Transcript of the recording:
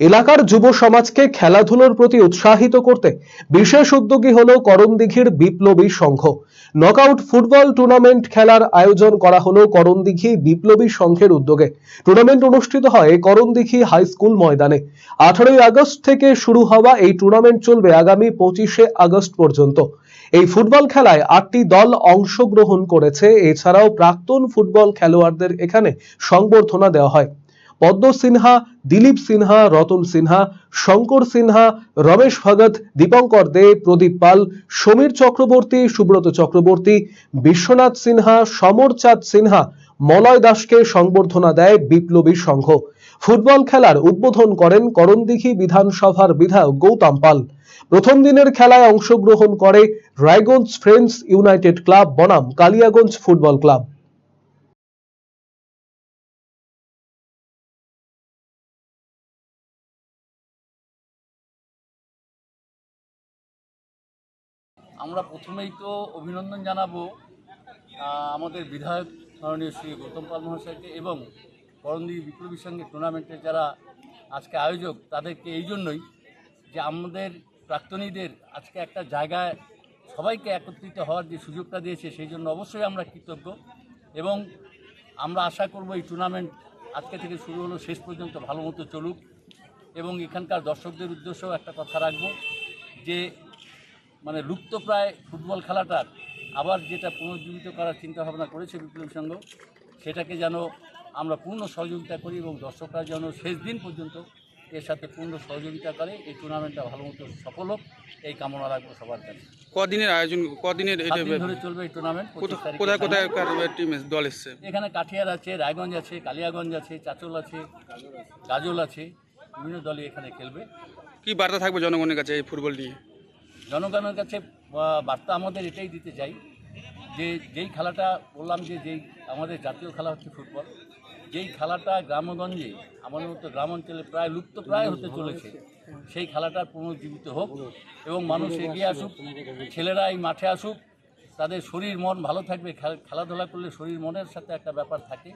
এলাকার যুব সমাজকে খেলাধুলোর প্রতি উৎসাহিত করতে বিশেষ উদ্যোগী হল করণদিঘির বিপ্লবী সংঘ। নকআউট ফুটবল টুর্নামেন্ট খেলার আয়োজন করা হলো করণদিঘি বিপ্লবী সংঘের উদ্যোগে। টুর্নামেন্ট অনুষ্ঠিত হয় করণদিঘি হাই স্কুল ময়দানে। আঠারোই আগস্ট থেকে শুরু হওয়া এই টুর্নামেন্ট চলবে আগামী পঁচিশে আগস্ট পর্যন্ত। এই ফুটবল খেলায় আটটি দল অংশগ্রহণ করেছে। এছাড়াও প্রাক্তন ফুটবল খেলোয়াড়দের এখানে সংবর্ধনা দেওয়া হয়। পদ্ম সিনহা, দিলীপ সিনহা, রতন সিনহা, শঙ্কর সিনহা, রমেশ ভগত, দীপঙ্কর দে, প্রদীপ পাল, সমীর চক্রবর্তী, সুব্রত চক্রবর্তী, বিশ্বনাথ সিনহা সমর চাঁদ সিনহা, মলয় দাসকে সংবর্ধনা দেয় বিপ্লবী সংঘ। ফুটবল খেলার উদ্বোধন করেন করণদিঘি বিধানসভার বিধায়ক গৌতম পাল। প্রথম দিনের খেলায় অংশগ্রহণ করে রায়গঞ্জ ফ্রেন্ডস ইউনাইটেড ক্লাব, বনাম কালিয়াগঞ্জ ফুটবল ক্লাব। আমরা প্রথমেই তো অভিনন্দন জানাব আমাদের বিধায়ক মাননীয় শ্রী গৌতম পাল মহাশয়কে এবং করণদিঘি বিপ্লবীর সঙ্গে টুর্নামেন্টের যারা আজকে আয়োজক, তাদেরকে এই জন্যই যে আমাদের প্রাক্তনীদের আজকে একটা জায়গায় সবাইকে একত্রিত হওয়ার যে সুযোগটা দিয়েছে, সেই জন্য অবশ্যই আমরা কৃতজ্ঞ এবং আমরা আশা করব এই টুর্নামেন্ট আজকে থেকে শুরু হলো, শেষ পর্যন্ত ভালো মতো চলুক এবং এখানকার দর্শকদের উদ্দেশ্যেও একটা কথা রাখব যে মানে লুপ্তপ্রায় ফুটবল খেলাটার আবার যেটা পুনর্জীবিত করার চিন্তা ভাবনা করেছে বিপ্লবী সংঘ সেটাকে যেন আমরা পূর্ণ সহযোগিতা করি এবং দর্শকরা যেন শেষ দিন পর্যন্ত এর সাথে পূর্ণ সহযোগিতা করে এই টুর্নামেন্টটা ভালো মতো সফল হোক এই কামনা রাখব সবার কাছে। কদিনের আয়োজন কদিনের ধরে চলবে এই টুর্নামেন্ট কোথা- কোথায় কোথায় টিম দল এসছে? এখানে কাঠিয়ার আছে রায়গঞ্জ আছে কালিয়াগঞ্জ আছে চাচল আছে গাজল আছে বিভিন্ন দলই এখানে খেলবে। কি বার্তা থাকবে জনগণের কাছে এই ফুটবল নিয়ে? জনগণের কাছে বার্তা আমাদের এটাই দিতে চাই যে যেই খেলাটা বললাম যে যেই আমাদের জাতীয় খেলা হচ্ছে ফুটবল, যেই খেলাটা গ্রামগঞ্জে আমাদের মতো গ্রাম অঞ্চলে প্রায়, লুপ্ত প্রায় হতে চলেছে, সেই খেলাটার পুনর্জীবিত হোক এবং মানুষ এগিয়ে আসুক, ছেলেরা এই মাঠে আসুক, তাদের শরীর মন ভালো থাকবে, খেল- খেলাধুলা করলে শরীর মনের সাথে একটা ব্যাপার থাকে।